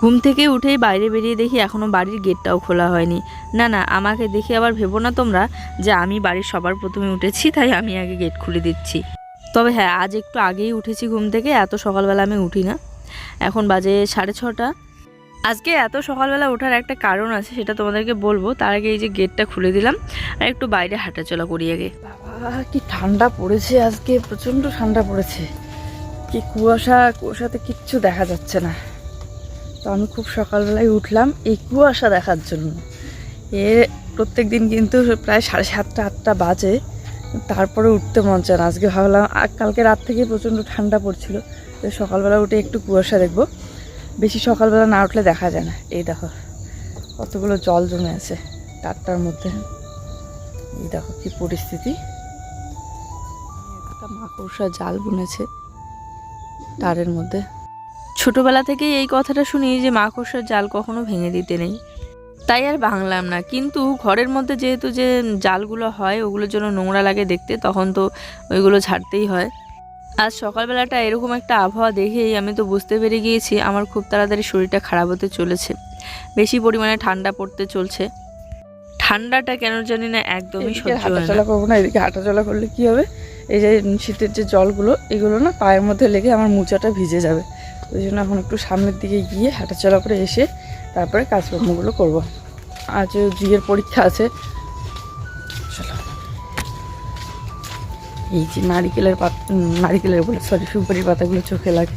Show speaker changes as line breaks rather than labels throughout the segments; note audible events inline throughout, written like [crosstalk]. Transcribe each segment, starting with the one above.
ঘুম থেকে উঠেই বাইরে বেরিয়ে দেখি এখনও বাড়ির গেটটাও খোলা হয়নি। না না, আমাকে দেখে আবার ভেবো না তোমরা যে আমি বাড়ির সবার প্রথমে উঠেছি, তাই আমি আগে গেট খুলে দিচ্ছি। তবে হ্যাঁ আজ একটু আগেই উঠেছি ঘুম থেকে, এত সকালবেলা আমি উঠি না। এখন বাজে সাড়ে ছটা। আজকে এত সকালবেলা ওঠার একটা কারণ আছে, সেটা তোমাদেরকে বলব। তার আগে এই যে গেটটা খুলে দিলাম, আর একটু বাইরে হাঁটাচলা করি আগে।
বাবা, কি ঠান্ডা পড়েছে আজকে প্রচণ্ড ঠান্ডা পড়েছে। কি কুয়াশা, কুয়াশাতে কিচ্ছু দেখা যাচ্ছে না। তো আমি খুব সকালবেলায় উঠলাম এই কুয়াশা দেখার জন্য। এ প্রত্যেক দিন কিন্তু প্রায় সাড়ে সাতটা, আটটা বাজে। তারপরে উঠতে মন চায় না। আজকে ভাবলাম কালকে রাত থেকে প্রচণ্ড ঠান্ডা পড়ছিল, তো সকালবেলা উঠে একটু কুয়াশা দেখব। বেশি সকালবেলা না উঠলে দেখা যায় না। এই দেখো, কতগুলো জল জমে আছে টাটটার মধ্যে। এই দেখো কি পরিস্থিতি। একটা মাকড়সা জাল বুনেছে তারের মধ্যে।
ছোটবেলা থেকেই এই কথাটা শুনি যে মাকড়সার জাল কখনো ভেঙে দিতে নেই। তাই আর ভাঙলাম না। কিন্তু ঘরের মধ্যে যেহেতু যে জালগুলো হয় ওগুলোর জন্য নোংরা লাগে দেখতে তখন তো ওইগুলো ছাড়তেই হয়। আজ সকালবেলাটা এরকম একটা আবহাওয়া দেখেই আমি তো বুঝতে পেরে গিয়েছি আমার খুব তাড়াতাড়ি শরীরটা খারাপ হতে চলেছে। বেশি পরিমাণে ঠান্ডা পড়তে চলছে। ঠান্ডাটা কেন জানি না একদমই
হাঁটাচলা করব না এদিকে হাঁটাচলা করলে কি হবে? এই যে শীতের যে জলগুলো এগুলো না পায়ের মধ্যে লেগে আমার মোচাটা ভিজে যাবে। ওই জন্য এখন একটু সামনের দিকে গিয়ে হাঁটাচলা করে এসে তারপরে কাজকর্মগুলো করব। আজ জিয়ের পরীক্ষা আছে। চলো। এই যে নারিকেলের পাত, নারিকেলের বলে সরি সুপারির পাতাগুলো চোখে লাগে।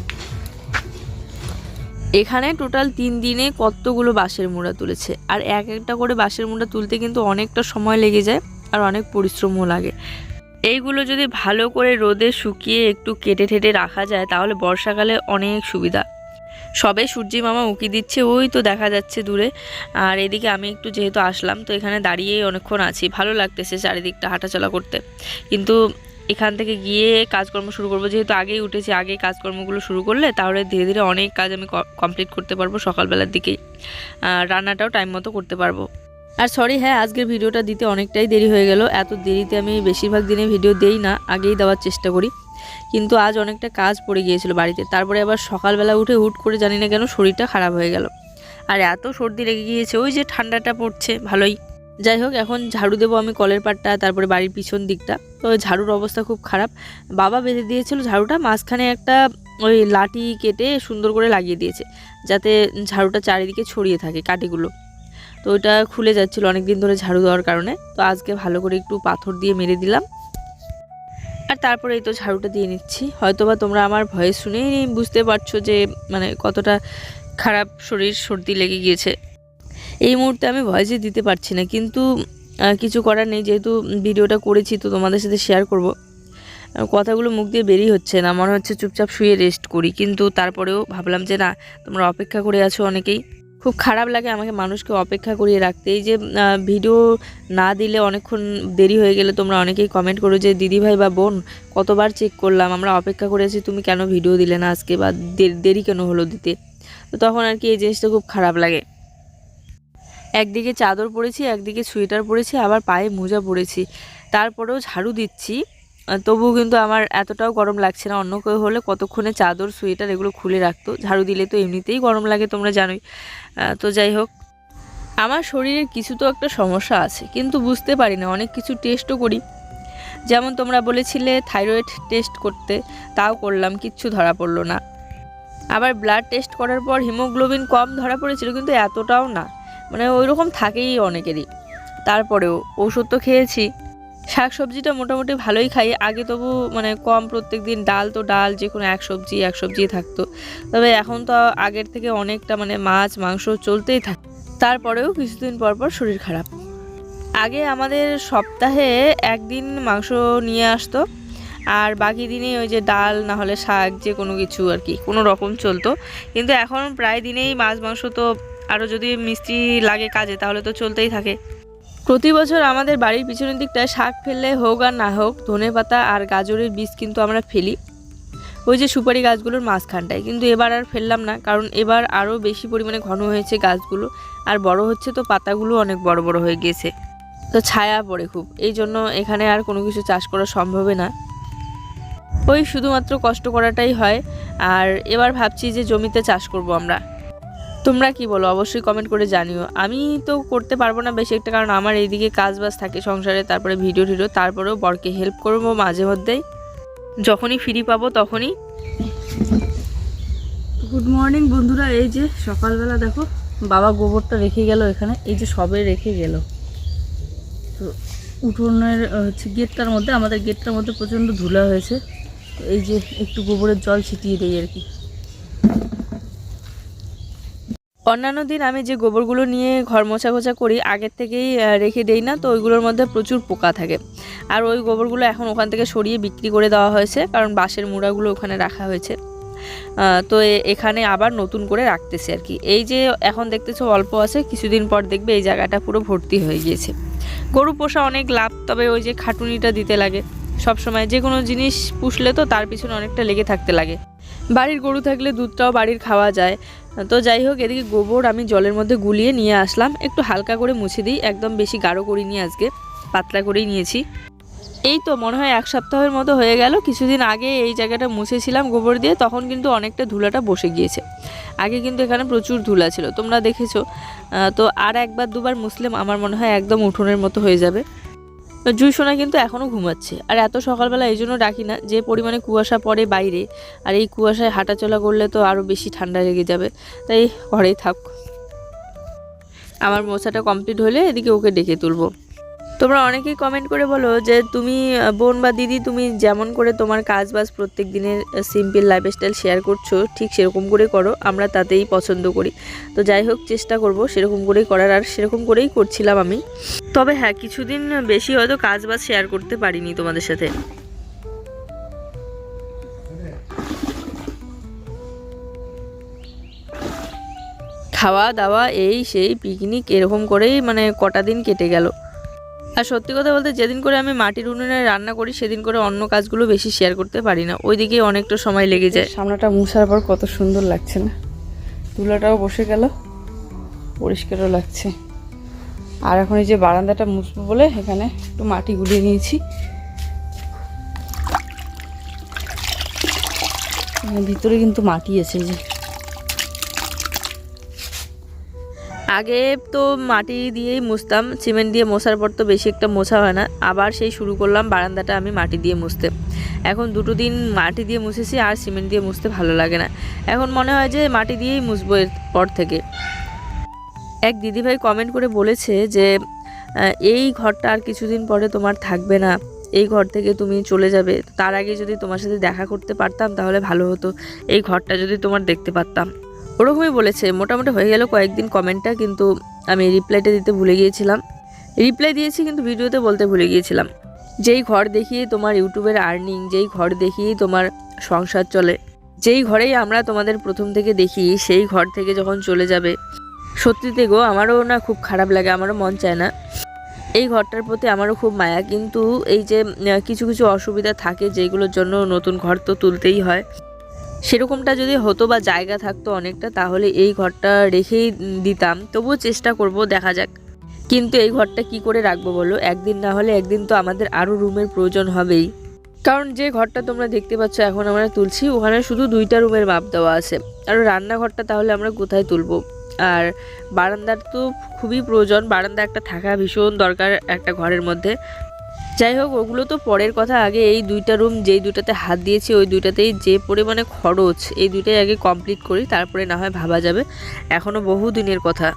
এখানে টোটাল তিন দিনে কতগুলো বাঁশের মুড়া তুলেছে? আর এক একটা করে বাঁশের মুড়া তুলতে কিন্তু অনেকটা সময় লেগে যায় আর অনেক পরিশ্রমও লাগে। এইগুলো যদি ভালো করে রোদে শুকিয়ে একটু কেটে ঠেটে রাখা যায়, তাহলে বর্ষাকালে অনেক সুবিধা। সবে সূর্যি মামা উঁকি দিচ্ছে, ওই তো দেখা যাচ্ছে দূরে। আর এদিকে আমি একটু যেহেতু আসলাম, তো এখানে দাঁড়িয়েই অনেকক্ষণ আছি। ভালো লাগতেছে চারিদিকটা হাঁটাচলা করতে। কিন্তু এখান থেকে গিয়ে কাজকর্ম শুরু করব, যেহেতু আগেই উঠেছি আগে কাজকর্মগুলো শুরু করলে তাহলে ধীরে ধীরে অনেক কাজ আমি কমপ্লিট করতে পারব সকালবেলার দিকেই। রান্নাটাও টাইম মতো করতে পারব। আর সরি হ্যাঁ আজকের ভিডিওটা দিতে অনেকটাই দেরি হয়ে গেল। এত দেরিতে আমি বেশিরভাগ দিনে ভিডিও দেই না, আগেই দেওয়ার চেষ্টা করি। কিন্তু আজ অনেকটা কাজ পড়ে গিয়েছিল বাড়িতে। তারপরে আবার সকালবেলা উঠে হুট করে জানি না কেন শরীরটা খারাপ হয়ে গেল। আর এত সর্দি লেগে গিয়েছে, ওই যে ঠান্ডাটা পড়ছে, ভালোই। যাই হোক, এখন ঝাড়ু দেবো আমি কলের পাটটা, তারপরে বাড়ির পিছন দিকটা। তো ঝাড়ুর অবস্থা খুব খারাপ। বাবা বেঁধে দিয়েছিল ঝাড়ুটা, মাঝখানে একটা ওই লাঠি কেটে সুন্দর করে লাগিয়ে দিয়েছে, যাতে ঝাড়ুটা চারিদিকে ছড়িয়ে থাকে কাঠিগুলো তো ওইটা খুলে যাচ্ছিল অনেক দিন ধরে ঝাড়ু দেওয়ার কারণে। তো আজকে ভালো করে একটু পাথর দিয়ে মেরে দিলাম। আর তারপরে এই তো ঝাড়ুটা দিয়ে নিচ্ছি। হয়তোবা তোমরা আমার ভয়েস শুনেই বুঝতে পারছ যে মানে কতটা খারাপ শরীর, সর্দি লেগে গিয়েছে। এই মুহূর্তে আমি ভয়েসই দিতে পারছি না, কিন্তু কিছু করার নেই, যেহেতু ভিডিওটা করেছি, তো তোমাদের সাথে শেয়ার করব। কথাগুলো মুখ দিয়ে বেরিয়ে হচ্ছে না, মনে হচ্ছে চুপচাপ শুয়ে রেস্ট করি। কিন্তু তারপরেও ভাবলাম যে না, তোমরা অপেক্ষা করে আছো অনেকেই। খুব খারাপ লাগে আমাকে মানুষকে অপেক্ষা করিয়ে রাখতে। এই যে ভিডিও না দিলে অনেকক্ষণ দেরি হয়ে গেলে তোমরা অনেকেই কমেন্ট করো যে, দিদি ভাই বা বোন, কতবার চেক করলাম? আমরা অপেক্ষা করেছি তুমি কেন ভিডিও দিলে না আজকে? বা দেরি কেন হলো দিতে? তো তখন আর কি এই জিনিসটা খুব খারাপ লাগে। একদিকে চাদর পরেছি, একদিকে সোয়েটার পরেছি, আবার পায়ে মোজা পরেছি। তারপরেও ঝাড়ু দিচ্ছি। তবুও কিন্তু আমার এতটাও গরম লাগছে না। অন্য কেউ হলে কতক্ষণে চাদর, সোয়েটার এগুলো খুলে রাখতো। ঝাড়ু দিলে তো এমনিতেই গরম লাগে, তোমরা জানোই। তো যাই হোক, আমার শরীরের কিছু তো একটা সমস্যা আছে, কিন্তু বুঝতে পারি না, অনেক কিছু টেস্টও করি। যেমন তোমরা বলেছিলে থাইরয়েড টেস্ট করতে, তাও করলাম, কিচ্ছু ধরা পড়ল না। আবার ব্লাড টেস্ট করার পর হিমোগ্লোবিন কম ধরা পড়েছিল, কিন্তু এতটাও না। মানে ওই রকম থাকেই অনেকেরই। তারপরেও, ওষুধ তো খেয়েছি। শাক সবজিটা মোটামুটি ভালোই খাই। আগে তবু মানে কম প্রত্যেক দিন ডাল তো ডাল, যে কোনো এক সবজি এক সবজি থাকতো। তবে এখন তো আগের থেকে অনেকটা মানে মাছ, মাংস চলতেই থাকে। তারপরেও কিছুদিন পর পর শরীর খারাপ। আগে আমাদের সপ্তাহে একদিন মাংস নিয়ে আসতো। আর বাকি দিনে ওই যে ডাল, না হলে শাক, যে কোনো কিছু আর কি, কোনো রকম চলতো। কিন্তু এখন প্রায় দিনেই মাছ, মাংস তো আরও যদি মিস্ত্রি লাগে কাজে, তাহলে তো চলতেই থাকে। প্রতি বছর আমাদের বাড়ির পিছনের দিকটায় শাক ফেললে হোক আর না হোক, ধনে পাতা আর গাজরের বীজ কিন্তু আমরা ফেলি। ওই যে সুপারি গাছগুলোর মাঝখানটায়। কিন্তু এবার আর ফেললাম না, কারণ এবার আরও বেশি পরিমাণে ঘন হয়েছে গাছগুলো। আর বড় হচ্ছে তো পাতাগুলো অনেক বড় বড় হয়ে গিয়েছে। তো ছায়া পড়ে খুব। এই জন্য এখানে আর কোনো কিছু চাষ করা সম্ভবে না। ওই শুধুমাত্র কষ্ট করাটাই হয়। আর এবার ভাবছি যে জমিতে চাষ করব আমরা। তোমরা কি বলো? অবশ্যই কমেন্ট করে জানিও। আমি তো করতে পারব না বেশি একটা, কারণ আমার এইদিকে কাজ বাজ থাকে সংসারে, তারপরে ভিডিও টিডিও, তারপরেও বরকে হেল্প করব মাঝে মধ্যেই। যখনই ফ্রি পাবো তখনই।
গুড মর্নিং বন্ধুরা, এই যে সকালবেলা দেখো, বাবা গোবরটা রেখে গেল এখানে, এই যে সবে রেখে গেল। তো উঠোনের হচ্ছে গেটটার মধ্যে, আমাদের গেটটার মধ্যে প্রচণ্ড ধুলা হয়েছে। এই যে একটু গোবরের জল ছিটিয়ে দিই আর কি।
অন্যান্য দিন আমি যে গোবরগুলো নিয়ে ঘর মোছা গোছা করি, আগের থেকেই রেখে দেই না, তো ওইগুলোর মধ্যে প্রচুর পোকা থাকে। আর ওই গোবরগুলো এখন ওখান থেকে সরিয়ে বিক্রি করে দেওয়া হয়েছে, কারণ বাঁশের মুড়াগুলো ওখানে রাখা হয়েছে। তো এখানে আবার নতুন করে রাখতেছে আর কি। এই যে এখন দেখতেছো অল্প আছে, কিছুদিন পর দেখবে এই জায়গাটা পুরো ভর্তি হয়ে গিয়েছে। গরু পোষা অনেক লাভ, তবে ওই যে খাটুনিটা দিতে লাগে। সব সময় যে কোনো জিনিস পুষলে তো তার পিছনে অনেকটা লেগে থাকতে লাগে। বাড়ির গরু থাকলে দুধটাও বাড়ির খাওয়া যায়। তো যাই হোক, এদিকে গোবর আমি জলের মধ্যে গুলিয়ে নিয়ে আসলাম। একটু হালকা করে মুছে দিই, একদম বেশি গাঢ় করিনি আজকে, পাতলা করেই নিয়েছি। এই তো মনে হয় এক সপ্তাহের মতো হয়ে গেল, কিছুদিন আগে এই জায়গাটা মুছেছিলাম গোবর দিয়ে, তখন কিন্তু অনেকটা ধুলাটা বসে গিয়েছে। আগে কিন্তু এখানে প্রচুর ধুলা ছিল, তোমরা দেখেছ। তো আর একবার দুবার মুসলিম আমার মনে হয় একদম উঠোনের মতো হয়ে যাবে। জুই সোনা কিন্তু এখনও ঘুমাচ্ছে। আর এত সকালবেলা এই জন্য ডাকি না, যে পরিমাণে কুয়াশা পড়ে বাইরে, আর এই কুয়াশায় হাঁটাচলা করলে তো আরও বেশি ঠান্ডা লেগে যাবে। তাই ঘরেই থাক। আমার মোছাটা কমপ্লিট হলে এদিকে ওকে ডেকে তুলবো। তোমরা অনেকেই কমেন্ট করে বলো যে তুমি বোন বা দিদি তুমি যেমন করে তোমার কাজ বাজ প্রত্যেক দিনের সিম্পল লাইফস্টাইল শেয়ার করছ, ঠিক সেরকম করে করো, আমরা তাতেই পছন্দ করি। তো যাই হোক, চেষ্টা করব সেরকম করেই করার, আর সেরকম করেই করছিলাম আমি। তবে হ্যাঁ কিছুদিন বেশি হয়তো কাজ বাজ শেয়ার করতে পারিনি তোমাদের সাথে। খাওয়া দাওয়া, এই সেই পিকনিক এরকম করেই মানে কটা দিন কেটে গেল। আর সত্যি কথা বলতে যেদিন করে আমি মাটির উনুনে রান্না করি, সেদিন করে অন্য কাজগুলো বেশি শেয়ার করতে পারি না। ওই ওইদিকে অনেকটা সময় লেগে যায়।
সামনাটা মুছার পর কত সুন্দর লাগছে না? তুলাটাও বসে গেল, পরিষ্কারও লাগছে। আর এখন এই যে বারান্দাটা মুছবো বলে এখানে একটু মাটি গুলিয়ে নিয়েছি। ভিতরে কিন্তু মাটি আছে যে।
আগে তো মাটি দিয়েই মুছতাম, সিমেন্ট দিয়ে মোছার পর তো বেশি একটা মোছা হয় না। আবার সেই শুরু করলাম বারান্দাটা আমি মাটি দিয়ে মুছতে। এখন দুটো দিন মাটি দিয়ে মুছেছি আর সিমেন্ট দিয়ে মুছতে ভালো লাগে না। এখন মনে হয় যে মাটি দিয়েই মুছবো এর পর থেকে। এক দিদিভাই কমেন্ট করে বলেছে যে এই ঘরটা আর কিছুদিন পরে তোমার থাকবে না। এই ঘর থেকে তুমি চলে যাবে। তার আগে যদি তোমার সাথে দেখা করতে পারতাম তাহলে ভালো হতো। এই ঘরটা যদি তোমার দেখতে পারতাম। ওরকমই বলেছে। মোটামুটি হয়ে গেল কয়েকদিন কমেন্টটা কিন্তু আমি রিপ্লাইটা দিতে ভুলে গিয়েছিলাম। রিপ্লাই দিয়েছি, কিন্তু ভিডিওতে বলতে ভুলে গিয়েছিলাম। যেই ঘর দেখিয়ে তোমার ইউটিউবের আর্নিং যেই ঘর দেখিয়েই তোমার সংসার চলে, যেই ঘরেই আমরা তোমাদের প্রথম থেকে দেখি, সেই ঘর থেকে যখন চলে যাবে সত্যিতে গো, আমারও না খুব খারাপ লাগে, আমারও মন চায় না। এই ঘরটার প্রতি আমারও খুব মায়া, কিন্তু এই যে কিছু কিছু অসুবিধা থাকে, যেগুলোর জন্য নতুন ঘর তো তুলতেই হয়। সেরকমটা যদি হতো বা জায়গা থাকতো অনেকটা, তাহলে এই ঘরটা রেখেই দিতাম। তবুও চেষ্টা করব, দেখা যাক। কিন্তু এই ঘরটা কি করে রাখব বলো? একদিন না হলে একদিন তো আমাদের আরও রুমের প্রয়োজন হবেই। কারণ যে ঘরটা তোমরা দেখতে পাচ্ছ এখন আমরা তুলছি, ওখানে শুধু দুইটা রুমের মাপ দেওয়া আছে। আর রান্নাঘরটা তাহলে আমরা কোথায় তুলবো? আর বারান্দার তো খুবই প্রয়োজন, বারান্দা একটা থাকা ভীষণ দরকার একটা ঘরের মধ্যে। যাই হোক, ওগুলো তো পরের কথা। আগে এই দুইটা রুম যেই দুইটাতে হাত দিয়েছি, ওই দুইটাতেই যে পরিমাণে খরচ, এই দুইটাই আগে কমপ্লিট করি, তারপরে না হয় ভাবা যাবে। এখনও বহু দিনের কথা।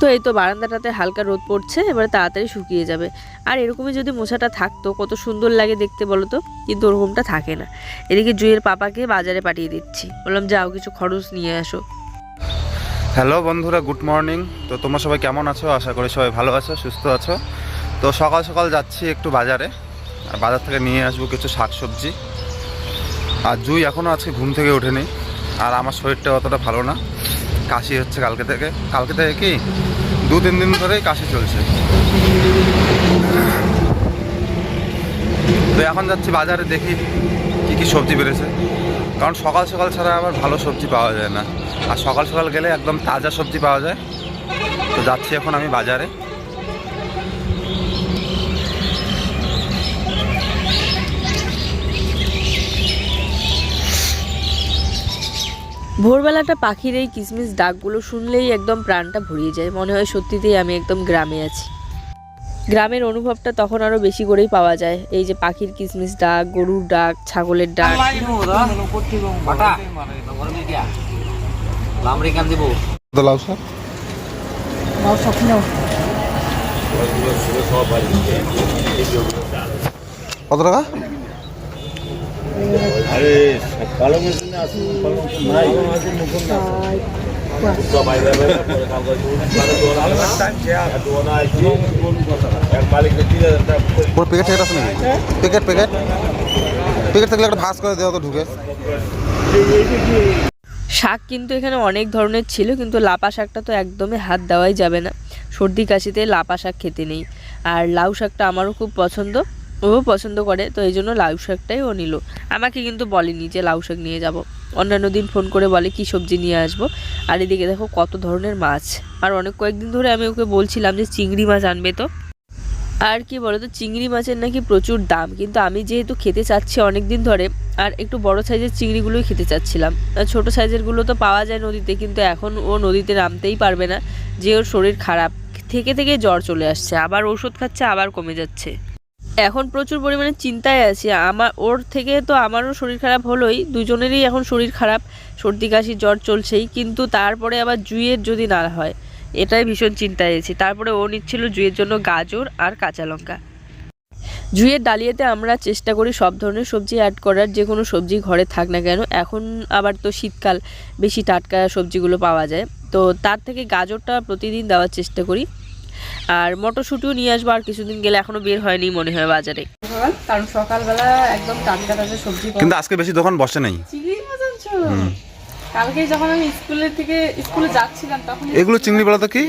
তো এই তো বারান্দাটাতে হালকা রোদ পড়ছে, এবার তাড়াতাড়ি শুকিয়ে যাবে। আর এরকমই যদি মোছাটা থাকতো, কত সুন্দর লাগে দেখতে বলো তো, কিন্তু ওরকমটা থাকে না। এদিকে জুয়ের পাপাকে বাজারে পাঠিয়ে দিচ্ছি। বললাম, যাও, কিছু খরচ নিয়ে আসো।
হ্যালো বন্ধুরা গুড মর্নিং তো তোমরা সবাই কেমন আছো? আশা করি সবাই ভালো আছো, সুস্থ আছো। তো সকাল সকাল যাচ্ছি একটু বাজারে। আর বাজার থেকে নিয়ে আসব কিছু শাকসবজি। আর জুই এখনও আজকে ঘুম থেকে ওঠেনি। আর আমার শরীরটা অতটা ভালো না। কাশি হচ্ছে কালকে থেকে। কালকে থেকে কি? দু তিন দিন ধরেই কাশি চলছে। তো এখন যাচ্ছি বাজারে দেখি কী কী সবজি বেড়েছে। কারণ সকাল সকাল ছাড়া আবার ভালো সবজি পাওয়া যায় না। আর সকাল সকাল গেলে একদম তাজা সবজি পাওয়া যায়। তো যাচ্ছি এখন আমি বাজারে।
ভোরবেলাটা পাখির এই কিসমিস ডাকগুলো শুনলেই একদম প্রাণটা ভরিয়ে যায়। মনে হয় সত্যিতেই আমি একদম গ্রামে আছি। গ্রামের অনুভবটা তখন আরও বেশি করেই পাওয়া যায়। এই যে পাখির কিসমিস ডাক, গরুর ডাক, ছাগলের ডাক।
বাটা আমেরিকান
প্যাকেট ট্যাকেট আছে। নাকি প্যাকেট প্যাকেট প্যাকেট থাকলে একটা ভাস করে দেওয়া তো ঢুকে।
শাক কিন্তু এখানে অনেক ধরনের ছিল কিন্তু লাপা শাকটা তো একদমই হাত দেওয়াই যাবে না। সর্দি কাশিতে লাপা শাক খেতে নেই। আর লাউ শাকটা আমারও খুব পছন্দ। ও পছন্দ করে, তো এই জন্য লাউ শাকটাই ও নিল। আমাকে কিন্তু বলেনি যে লাউ শাক নিয়ে যাব। অন্যান্য দিন ফোন করে বলে কি সবজি নিয়ে আসব। আর এদিকে দেখো কত ধরনের মাছ। আর অনেক কয়েকদিন ধরে আমি ওকে বলছিলাম যে চিংড়ি মাছ আনবে তো। আর কি বলতো, চিংড়ি মাছের নাকি প্রচুর দাম। কিন্তু আমি যেহেতু খেতে চাচ্ছি অনেক দিন ধরে, আর একটু বড় সাইজের চিংড়িগুলোই খেতে চাচ্ছিলাম। আর ছোট সাইজেরগুলো তো পাওয়া যায় নদীতে, কিন্তু এখন ও নদীতে নামতেই পারবে না। যে ওর শরীর খারাপ, থেকে থেকে জ্বর চলে আসছে। আবার ওষুধ খাচ্ছে, আবার কমে যাচ্ছে। এখন প্রচুর পরিমাণে চিন্তায় আছি। আমার, ওর থেকে তো আমারও শরীর খারাপ হলোই, দুজনেরই এখন শরীর খারাপ, সর্দি, কাশি, জ্বর চলছেই, কিন্তু তারপরে আবার জুইয়ের যদি না হয়, এটাই ভীষণ চিন্তায় আছি। তারপরে ও নিচ্ছিল জুইয়ের জন্য গাজর আর কাঁচা লঙ্কা। জুইয়ের ডালিয়াতে আমরা চেষ্টা করি সব ধরনের সবজি অ্যাড করার, যে কোনো সবজি ঘরে থাক না কেন। এখন আবার তো শীতকাল, বেশি টাটকা সবজিগুলো পাওয়া যায়। তো তার থেকে গাজরটা প্রতিদিন দেওয়ার চেষ্টা করি। আর মটরশুঁটিও নিয়ে আসব আর কিছুদিন গেলে এখনও বের হয়নি মনে হয় বাজারে।
সকাল কারণ সকালবেলা একদম টাটকা টাটকা সবজি
কিন্তু আজকে বেশি দোকান বসে নাই।
চিংড়ি মাছ আনছো? কালকে যখন আমি স্কুলের থেকে স্কুলে যাচ্ছিলাম তখন
এগুলো চিংড়ি বলা তো কি?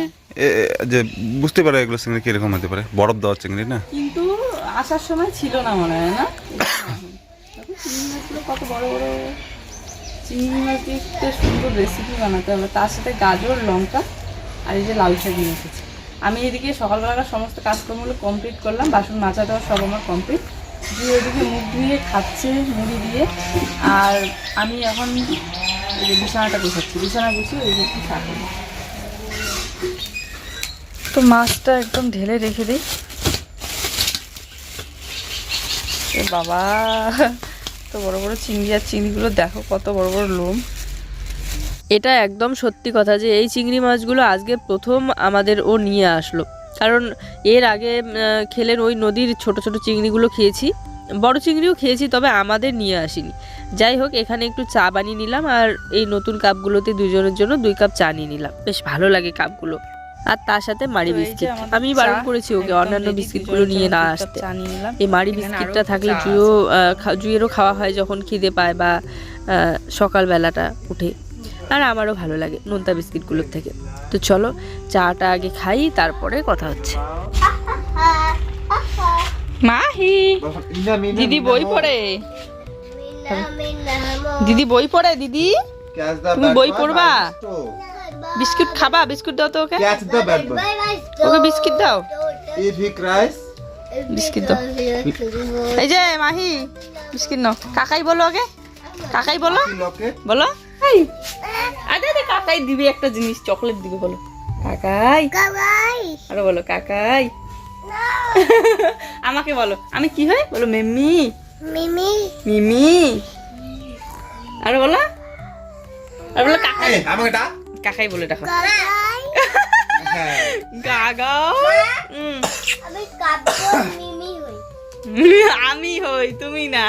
যে বুঝতে পারে এগুলো চিংড়ি কীরকম হতে পারে। বরফ দেওয়া চিংড়ি না?
কিন্তু আসার সময় ছিল না মনে হয় না? চিংড়ি মাছগুলো কত বড় বড় চিংড়ি মাছ দিয়ে সুন্দর রেসিপি বানাতে হবে। তার সাথে গাজর লঙ্কা আর এই যে লাউ শাক নিয়ে এসেছি। আমি এদিকে সকালবেলাকার সমস্ত কাজকর্মগুলো কমপ্লিট করলাম, বাসন মাজা দেওয়া সব আমার কমপ্লিট দিয়ে ওইদিকে মুখ ধুয়ে খাচ্ছে, মুড়ি দিয়ে। আর আমি এখন বিছানাটা গুছাচ্ছি। বিছানা গুছিয়ে ওই দিকে চা তো মাছটা একদম ঢেলে রেখে দিই। বাবা, তো বড় বড় চিংড়ি আর চিংড়িগুলো দেখো কত বড় বড় লোম।
এটা একদম সত্যি কথা যে এই চিংড়ি মাছগুলো আজকে প্রথম আমাদের ও নিয়ে আসলো। কারণ এর আগে খেলেন ওই নদীর ছোট ছোট চিংড়িগুলো খেয়েছি। বড় চিংড়িও খেয়েছি তবে আমাদের নিয়ে আসিনি। যাই হোক এখানে একটু চা বানিয়ে নিলাম আর এই নতুন কাপগুলোতে দুজনের জন্য দুই কাপ চা নিয়ে নিলাম। বেশ ভালো লাগে কাপগুলো। আর তার সাথে মারি
যে
বিস্কিট। আমি বারণ করেছি ওকে অন্যান্য বিস্কিটগুলো নিয়ে না আসতে। এই মারি বিস্কিটটা থাকলে খা- জুইয়েরও খাওয়া হয় যখন খিদে পায় বা সকালবেলাটা উঠে। আর আমারও ভালো লাগে নোনতা বিস্কিটগুলোর থেকে। তো চলো চাটা আগে খাই তারপরে কথা হচ্ছে।
মাহি দিদি বই পড়ে? দিদি বই পড়ে দিদি? তুমি বই পড়বা? বিস্কুট খাবা? বিস্কুট দাও তো ওকে। ওকে বিস্কিট দাও। বিস্কিট দাও। এই যে মাহি বিস্কিট নাও। কাকাই বলো আগে কাকাই বলো। বলো। এই আরে আরে কাকাই দিবে একটা জিনিস চকলেট দিবে বলো। কাকাই আরে বলো কাকাই। আমাকে বলো আমি কি হয় বলো মেম্মি
মিমি।
মিমি। আরে বলো। আরে বলো কাকাই। কাকাই বলে দেখো
কাকাই।
গাগা। উম,
আমি কাব্য মিমি হই।
আমি হই তুমি না।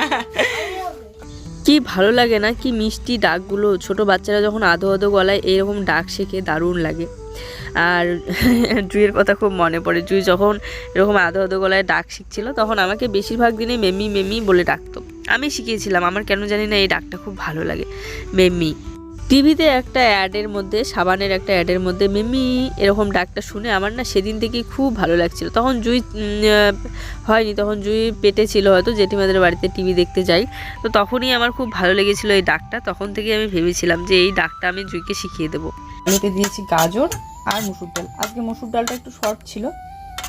কি ভালো লাগে না, কি মিষ্টি ডাকগুলো। ছোট বাচ্চারা যখন আধো আধো গলায় এরকম ডাক শেখে, দারুণ লাগে। আর [laughs] জুইয়ের কথা খুব মনে পড়ে। জুই যখন এরকম আধো আধো গলায় ডাক শিখছিল, তখন আমাকে বেশিরভাগ দিনে মেমি মেমি বলে ডাকতো। আমি শিখিয়েছিলাম, আমার কেন জানি না এই ডাকটা খুব ভালো লাগে। মেমি টিভিতে একটা অ্যাডের মধ্যে, সাবানের একটা অ্যাডের মধ্যে, মেমি এরকম ডাকটা শুনে আমার না সেদিন থেকেই খুব ভালো লাগছিল। তখন জুই হয়নি, তখন জুই পেটে ছিল হয়তো, জেঠিমাদের বাড়িতে টিভি দেখতে যাই। তো তখনই আমার খুব ভালো লেগেছিল এই ডাকটা। তখন থেকে আমি ভেবেছিলাম যে এই ডাকটা আমি জুইকে শিখিয়ে দেবো।
আলুতে দিয়েছি গাজর আর মুসুর ডাল। আজকে মুসুর ডালটা একটু শর্ট ছিল,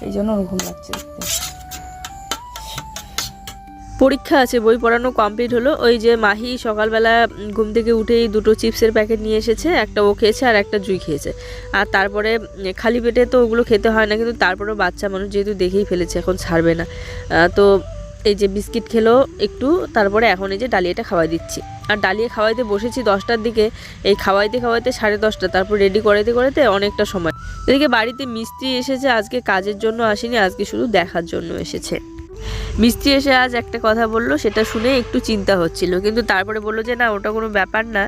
এই জন্য ওরকম লাগছে দেখতে।
পরীক্ষা আছে, বই পড়ানো কমপ্লিট হলো। ওই যে মাহি সকালবেলা ঘুম থেকে উঠেই দুটো চিপসের প্যাকেট নিয়ে এসেছে, একটা ও খেয়েছে আর একটা জুই খেয়েছে। আর তারপরে খালি পেটে তো ওগুলো খেতে হয় না, কিন্তু তারপরেও বাচ্চা মানুষ যেহেতু দেখেই ফেলেছে, এখন ছাড়বে না। তো এই যে বিস্কিট খেলো একটু, তারপরে এখন এই যে ডালিয়াটা খাওয়াই দিচ্ছি। আর ডালিয়া খাওয়াইতে বসেছি দশটার দিকে, এই খাওয়াইতে খাওয়াইতে সাড়ে দশটা, তারপর রেডি করাইতে করাইতে অনেকটা সময়। এদিকে বাড়িতে মিস্ত্রি এসেছে, আজকে কাজের জন্য আসেনি, আজকে শুধু দেখার জন্য এসেছে। মিস্ত্রি এসে আজ একটা কথা বলল সেটা শুনে একটু চিন্তা হচ্ছিল। কিন্তু তারপরে বলল যে না ওটা কোনো ব্যাপার না।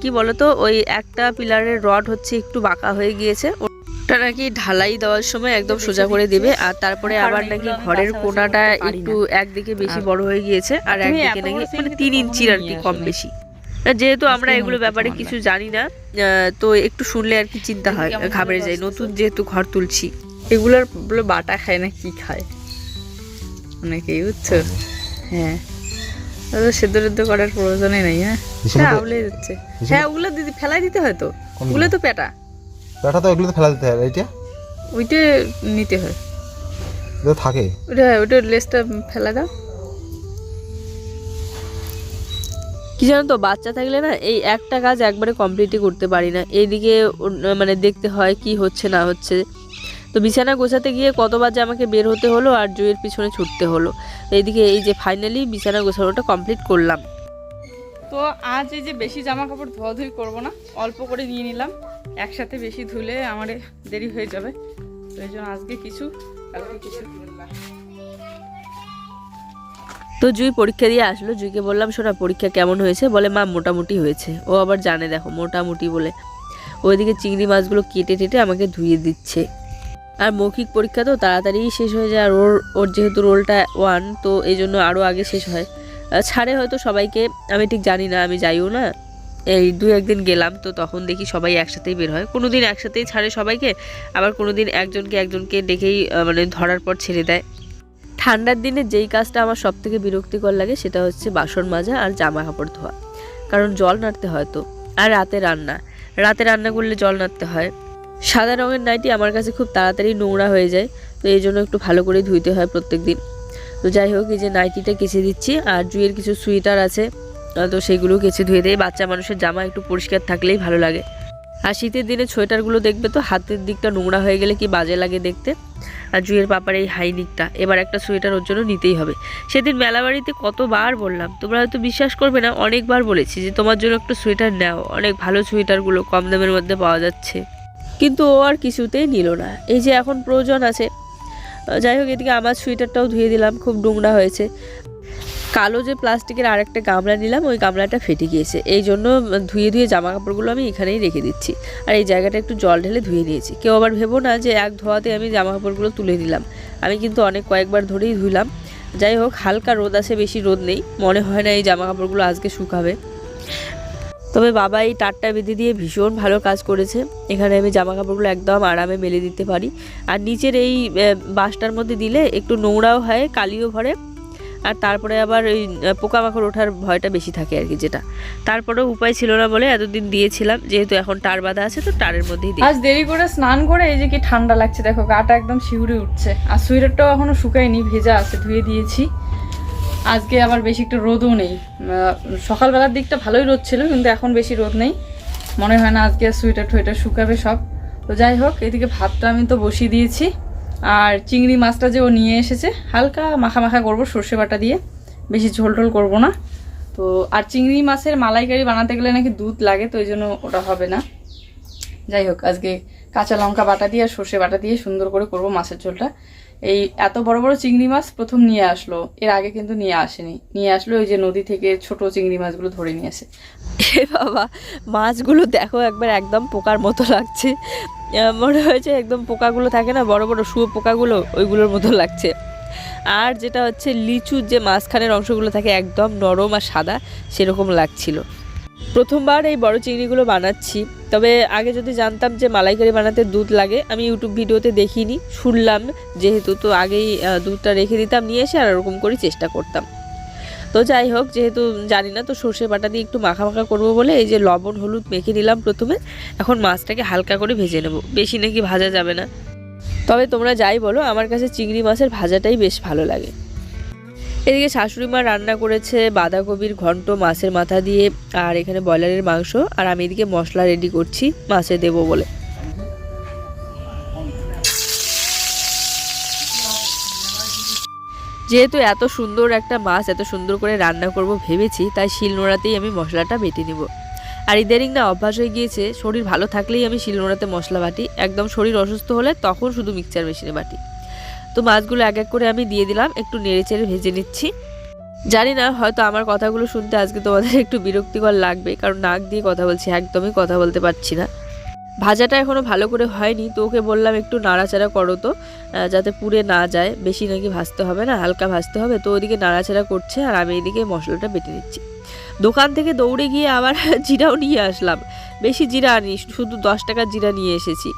কি বলতো ওই একটা পিলারের রড হচ্ছে একটু বাঁকা হয়ে গিয়েছে। ওটা নাকি ঢালাই দেওয়ার সময় একদম সোজা করে দিবে আর তারপরে আবার নাকি ঘরের কোনাটা একটু একদিকে বেশি বড় হয়ে গিয়েছে আর একদিকে নাকি মানে তিন ইঞ্চির আর কি কম বেশি। যেহেতু আমরা এগুলো ব্যাপারে কিছু জানি না তো একটু শুনলে আর কি চিন্তা হয় ঘাবড়ে যাই নতুন যেহেতু ঘর তুলছি।
এগুলোর বলে বাটা খায় না কি খায়? অনেকেই বুঝছ? হ্যাঁ। তাহলে সেদ্ধ টেদ্ধ করার প্রয়োজনই নেই হ্যাঁ? হ্যাঁ আউলে দিচ্ছে হ্যাঁ ওগুলো দিদি ফেলাই দিতে হয় তো? ওগুলো তো পেটা।
পেটা তো এগুলো তো ফেলা দিতে হয় এইটা?
ওইটা নিতে হয়।
এটা থাকে?
ওটা ওটা লেসটা ফেলা দাও।
কি জানো তো বাচ্চা থাকলে না এই একটা কাজ একবারে কমপ্লিটই করতে পারি না। এইদিকে মানে দেখতে হয় কি হচ্ছে না হচ্ছে। তো বিছানা গোছাতে গিয়ে কতবার যে আমাকে বের হতে হলো আর জুয়ের পিছনে ছুটতে হলো। এইদিকে এই যে ফাইনালি বিছানা গোছানোটা কমপ্লিট করলাম।
তো আজ এই যে বেশি জামা কাপড় ধোয়াধুয়ি করব না অল্প করে নিয়ে নিলাম। একসাথে বেশি ধুলে আমার দেরি হয়ে যাবে। তো এই জন্য আজকে কিছু কালকে কিছু
তো জুই পরীক্ষা দিয়ে আসলো। জুইকে বললাম শোনা পরীক্ষা কেমন হয়েছে? বলে মা মোটামুটি হয়েছে। ও আবার জানে দেখো মোটামুটি বলে। ওইদিকে চিংড়ি মাছগুলো কেটে টেটে আমাকে ধুয়ে দিচ্ছে। আর মৌখিক পরীক্ষা তো তাড়াতাড়ি শেষ হয়ে যায়, আর ওর ওর যেহেতু রোলটা ওয়ান তো এই জন্য আরও আগে শেষ হয়। ছাড়ে হয়তো সবাইকে, আমি ঠিক জানি না, আমি যাইও না। এই দু একদিন গেলাম, তো তখন দেখি সবাই একসাথেই বের হয়। কোনো দিন একসাথেই ছাড়ে সবাইকে, আবার কোনো দিন একজনকে একজনকে ডেকেই মানে ধরার পর ছেড়ে দেয়। ঠান্ডার দিনে যেই কাজটা আমার সব থেকে বিরক্তিকর লাগে, সেটা হচ্ছে বাসন মাজা আর জামা কাপড় ধোয়া। কারণ জল নাড়তে হয় তো, আর রাতে রান্না। রাতে রান্না করলে জল নাড়তে হয়। সাদা রঙের নাইটি আমার কাছে খুব তাড়াতাড়ি নোংরা হয়ে যায়, তো এই জন্য একটু ভালো করে ধুইতে হয় প্রত্যেক দিন তো যাই হোক, এই যে নাইটিটা কেচে দিচ্ছি, আর জুয়ের কিছু সুইটার আছে তো সেগুলো কেচে ধুয়ে দেয় বাচ্চা মানুষের জামা একটু পরিষ্কার থাকলেই ভালো লাগে। আর শীতের দিনে সোয়েটারগুলো দেখবে তো, হাতের দিকটা নোংরা হয়ে গেলে কি বাজে লাগে দেখতে। আর জুয়ের পাপার এই হাইনিকটা এবার একটা সোয়েটার ওর জন্য নিতেই হবে। সেদিন মেলাবাড়িতে কতবার বললাম, তোমরা হয়তো বিশ্বাস করবে না, অনেকবার বলেছি যে তোমার জন্য একটা সোয়েটার নাও, অনেক ভালো সোয়েটারগুলো কম দামের মধ্যে পাওয়া যাচ্ছে। কিন্তু ও আর কিছুতেই নিল না। এই যে এখন প্রয়োজন আছে। যাই হোক, এদিকে আমার সোয়েটারটাও ধুয়ে দিলাম, খুব নোংরা হয়েছে। কালো যে প্লাস্টিকের আরেকটা গামলা নিলাম, ওই গামলাটা ফেটে গিয়েছে। এই জন্য ধুয়ে ধুয়ে জামা কাপড়গুলো আমি এখানেই রেখে দিচ্ছি। আর এই জায়গাটা একটু জল ঢেলে ধুয়ে নিয়েছি। কেউ আবার ভেবো না যে এক ধোয়াতে আমি জামা কাপড়গুলো তুলে নিলাম। আমি কিন্তু অনেক কয়েকবার ধরেই ধুইলাম। যাই হোক, হালকা রোদ আছে, বেশি রোদ নেই। মনে হয় না এই জামা কাপড়গুলো আজকে শুকাবে। তবে বাবা এই টাটটা বেঁধে দিয়ে ভীষণ ভালো কাজ করেছে। এখানে আমি জামা কাপড়গুলো একদম আরামে মেলে দিতে পারি। আর নিচের এই বাসটার মধ্যে দিলে একটু নোংরাও হয়, কালিও ভরে। আর তারপরে আবার ওই পোকামাকড় ওঠার ভয়টা বেশি থাকে আর কি যেটা। তারপরেও উপায় ছিল না বলে এতদিন দিয়েছিলাম, যেহেতু এখন টার বাঁধা আছে তো টারের মধ্যেই দিই।
আজ দেরি করে স্নান করে এই যে কি ঠান্ডা লাগছে, দেখো, গাটা একদম শিউরে উঠছে। আর সুইটারটাও এখনও শুকায়নি, ভেজা আছে, ধুয়ে দিয়েছি। আজকে আবার বেশি একটু রোদও নেই। সকালবেলার দিকটা ভালোই রোদ ছিল, কিন্তু এখন বেশি রোদ নেই। মনে হয় না আজকে সুইটার টুইটার শুকাবে সব। তো যাই হোক, এদিকে ভাতটা আমি তো বসিয়ে দিয়েছি। আর চিংড়ি মাছটা যে ও নিয়ে এসেছে, হালকা মাখা মাখা করব সর্ষে বাটা দিয়ে। বেশি ঝোল টোল করব না। তো, আর চিংড়ি মাছের মালাইকারি বানাতে গেলে নাকি দুধ লাগে, তো ওই জন্য ওটা হবে না। যাই হোক, আজকে কাঁচা লঙ্কা বাটা দিয়ে আর সর্ষে বাটা দিয়ে সুন্দর করে করব মাছের ঝোলটা। এই এত বড় বড় চিংড়ি মাছ প্রথম নিয়ে আসলো। এর আগে কিন্তু নিয়ে আসেনি। নিয়ে আসলো ওই যে নদী থেকে ছোট চিংড়ি মাছগুলো ধরে নিয়ে আসে
এ বাবা, মাছগুলো দেখো একবার একদম পোকার মতো লাগছে। মনে হয়েছে একদম পোকাগুলো থাকে না, বড় বড় শুয়ো পোকাগুলো ওইগুলোর মতো লাগছে। আর যেটা হচ্ছে লিচুর যে মাঝখানের অংশগুলো থাকে একদম নরম আর সাদা, সেরকম লাগছিল। প্রথমবার এই বড় চিংড়িগুলো বানাচ্ছি। তবে আগে যদি জানতাম যে মালাইকারি বানাতে দুধ লাগে, আমি ইউটিউব ভিডিওতে দেখিনি, শুনলাম যেহেতু তো আগেই দুধটা রেখে দিতাম, নিয়ে এসে আর ওরকম করে চেষ্টা করতাম। তো যাই হোক, যেহেতু জানি না, তো সর্ষে বাটা দিয়ে একটু মাখা মাখা করব বলে এই যে লবণ, হলুদ মেখে নিলাম প্রথমে, এখন মাছটাকে হালকা করে ভেজে নেব, বেশি নাকি ভাজা যাবে না। তবে তোমরা যাই বলো, আমার কাছে চিংড়ি মাছের ভাজাটাই বেশ ভালো লাগে। এদিকে শাশুড়ি মা রান্না করেছে বাঁধাকপির ঘন্ট মাছের মাথা দিয়ে আর এখানে ব্রয়লারের মাংস। আর আমি এদিকে মশলা রেডি করছি, মাছে দেবো বলে। যেহেতু এত সুন্দর একটা মাছ, এত সুন্দর করে রান্না করব ভেবেছি, তাই শিলনোড়াতেই আমি মশলাটা বেটে নিব। আর ইদানিং না অভ্যাস হয়ে গিয়েছে, শরীর ভালো থাকলেই আমি শিলনোড়াতে মশলা বাটি। একদম শরীর অসুস্থ হলে তখন শুধু মিক্সচার মেশিনে বাটি। তো মাছগুলো এক এক করে আমি দিয়ে দিলাম, একটু নেড়ে চেড়ে ভেজে নিচ্ছি। জানি না, হয়তো আমার কথাগুলো শুনতে আজকে তোমাদের [laughs] একটু বিরক্তিকর লাগবে, কারণ নাক দিয়ে কথা বলছি, একদমই কথা বলতে পারছি না। ভাজাটা এখনও ভালো করে হয়নি, তো ওকে বললাম একটু নাড়াচাড়া করো তো যাতে পুড়ে না যায়। বেশি নাকি ভাজতে হবে না, হালকা ভাজতে হবে, তো ওদিকে নাড়াচাড়া করছে, আর আমি এদিকে মশলাটা বেটে নিচ্ছি। দোকান থেকে দৌড়ে গিয়ে আবার [laughs] জিরাও নিয়ে আসলাম। বেশি জিরা আনি শুধু দশ টাকার জিরা নিয়ে এসেছি।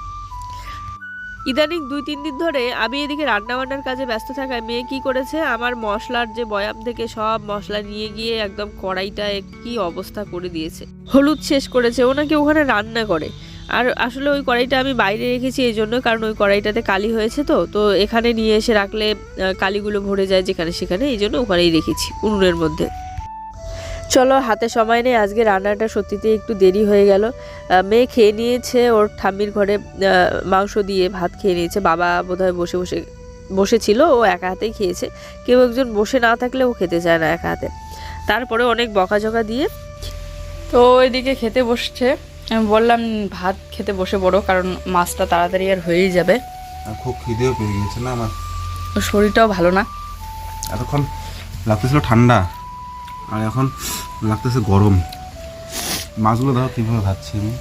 ইদানিং দুই, তিন দিন ধরে আমি এদিকে রান্নাবান্নার কাজে ব্যস্ত থাকায় মেয়ে কি করেছে? আমার মশলার যে বয়াম থেকে সব মশলা নিয়ে গিয়ে একদম কড়াইটা কি অবস্থা করে দিয়েছে। হলুদ শেষ করেছে, ও নাকি ওখানে রান্না করে। আর আসলে ওই কড়াইটা আমি বাইরে রেখেছি এই জন্য, কারণ ওই কড়াইটাতে কালি হয়েছে তো তো এখানে নিয়ে এসে রাখলে কালিগুলো ভরে যায় যেখানে সেখানে, এই জন্য ওখানেই রেখেছি, উনুনের মধ্যে। চলো হাতে সময় নেই আজকে রান্নাটা সত্যিতে একটু দেরি হয়ে গেল। মেয়ে খেয়ে নিয়েছে ওর ঠাম্মির ঘরে মাংস দিয়ে ভাত খেয়ে নিয়েছে। বাবা বোধহয় বসে বসে বসেছিল ও একা হাতেই খেয়েছে। কেউ একজন বসে না থাকলে ও খেতে চায় না একা হাতে। তারপরে অনেক বকাঝকা দিয়ে
তো এদিকে খেতে বসছে। আমি বললাম ভাত খেতে বসে পড়ো কারণ মাছটা তাড়াতাড়ি আর হয়েই যাবে।
খুব খিদেও পেয়ে গিয়েছে না আমার?
শরীরটাও ভালো না।
এতক্ষণ লাগতেছিল ঠান্ডা আর এখন লাগতেছে গরম। মাছগুলো দেখো কীভাবে ভাজছি আমি?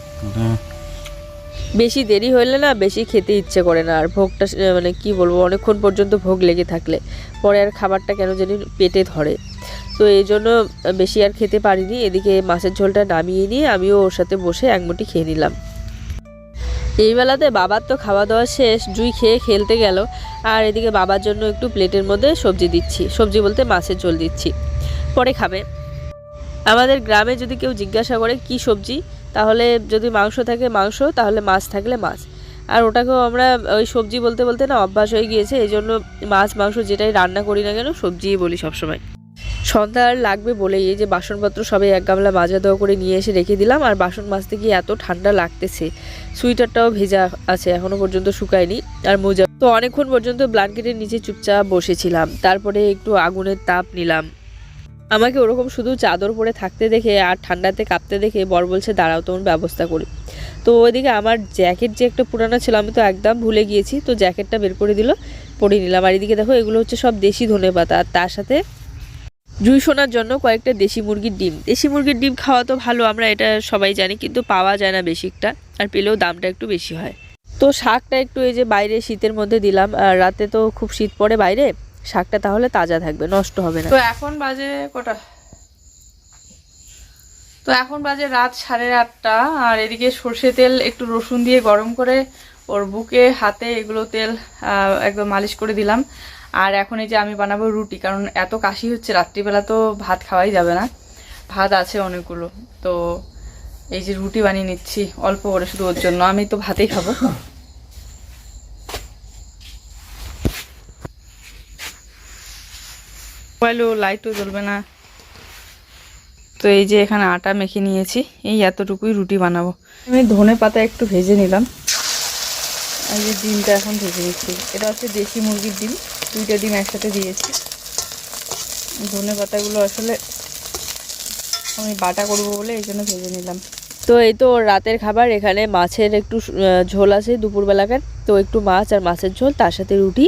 বেশি দেরি হলে না বেশি খেতে ইচ্ছে করে না, আর ভোগটা মানে কি বলব, অনেকক্ষণ পর্যন্ত ভোগ লেগে থাকলে পরে আর খাবারটা কেন জানি পেটে ধরে। তো এই জন্য বেশি আর খেতে পারিনি, এদিকে মাছের ঝোলটা নামিয়ে নিয়ে আমিও ওর সাথে বসে এক মুঠি খেয়ে নিলাম। এই বেলাতে বাবার তো খাওয়া দাওয়া শেষ, জুই খেয়ে খেলতে গেল, আর এদিকে বাবার জন্য একটু প্লেটের মধ্যে সবজি দিচ্ছি, সবজি বলতে মাছের ঝোল দিচ্ছি। পরে খাবে। আমাদের গ্রামে যদি কেউ জিজ্ঞাসা করে, কি সবজি? তাহলে যদি মাংস থাকে মাংস, তাহলে মাছ থাকলে মাছ। আর ওটাকেও আমরা ওই সবজি বলতে বলতে না অভ্যাস হয়ে গিয়েছে এই জন্য মাছ, মাংস যেটাই রান্না করি না কেন, সবজিই বলি সবসময়। সন্ধ্যা আর লাগবে বলেই এই যে বাসনপত্র সবাই এক গামলা মাজা দেওয়া করে নিয়ে এসে রেখে দিলাম, আর বাসন মাজতে গিয়ে এত ঠান্ডা লাগতেছে, সুইটারটাও ভেজা আছে, এখনও পর্যন্ত শুকায়নি, আর মোজা তো অনেকক্ষণ পর্যন্ত ব্ল্যাঙ্কেটের নিচে চুপচাপ বসেছিলাম, তারপরে একটু আগুনের তাপ নিলাম। আমাকে ওরকম শুধু চাদর পরে থাকতে দেখে আর ঠান্ডাতে কাঁপতে দেখে বর বলছে, দাঁড়াও, তোমার ব্যবস্থা করি। তো ওইদিকে আমার জ্যাকেট যে একটা পুরানো ছিল, আমি তো একদম ভুলে গিয়েছি। তো জ্যাকেটটা বের করে দিল পরে নিলাম। আর এদিকে দেখো, এগুলো হচ্ছে সব দেশি ধনে পাতা। আর তার সাথে জুই শোনার জন্য কয়েকটা দেশি মুরগির ডিম। দেশি মুরগির ডিম খাওয়া তো ভালো, আমরা এটা সবাই জানি, কিন্তু পাওয়া যায় না বেশি একটা আর পেলেও দামটা একটু বেশি হয়। তো শাকটা একটু এই যে বাইরে শীতের মধ্যে দিলাম, আর রাতে তো খুব শীত পড়ে বাইরে। শাকটা তাহলে তাজা থাকবে, নষ্ট হবে না।
তো এখন বাজে কটা? তো এখন বাজে রাত সাড়ে আটটা, আর এদিকে সর্ষে তেল একটু রসুন দিয়ে গরম করে ওর বুকে, হাতে এগুলো তেল একদম মালিশ করে দিলাম। আর এখন এই যে আমি বানাবো রুটি, কারণ এত কাশি হচ্ছে, রাত্রিবেলা তো ভাত খাওয়াই যাবে না। ভাত আছে অনেকগুলো, তো এই যে রুটি বানিয়ে নিচ্ছি, অল্প করে শুধু ওর জন্য। আমি তো ভাতেই খাব। মোবাইলও লাইটও জ্বলবে না। তো এই যে এখানে আটা মেখে নিয়েছি, এই এতটুকুই রুটি বানাবো। আমি ধনে পাতা একটু ভেজে নিলাম। এই যে ডিমটা এখন ভেজে নিচ্ছি। এটা হচ্ছে দেশি মুরগির ডিম, দুইটা ডিম একসাথে দিয়েছি। ধনে পাতাগুলো আসলে আমি বাটা করব বলে এই জন্য ভেজে নিলাম।
তো এই তো রাতের খাবার, এখানে মাছের একটু ঝোল আছে দুপুরবেলাকার। তো একটু মাছ আর মাছের ঝোল, তার সাথে রুটি।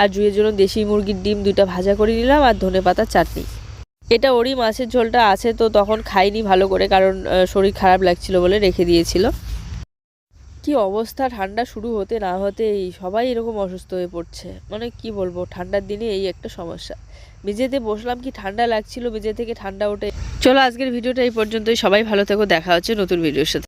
আর জুয়ের জন্য দেশি মুরগির ডিম দুইটা ভাজা করে নিলাম আর ধনে পাতার চাটনি। এটা ওরই মাছের ঝোলটা আছে, তো তখন খাইনি ভালো করে, কারণ শরীর খারাপ লাগছিল বলে রেখে দিয়েছিল। কি অবস্থা, ঠান্ডা শুরু হতে না হতে এই সবাই এরকম অসুস্থ হয়ে পড়ছে। মানে কি বলব, ঠান্ডার দিনে এই একটা সমস্যা। মেঝেতে বসলাম কি ঠান্ডা লাগছিল মেঝে থেকে ঠান্ডা ওঠে। চলো আজকের ভিডিওটা এই পর্যন্তই, সবাই ভালো থেকো, দেখা হচ্ছে নতুন ভিডিওর সাথে।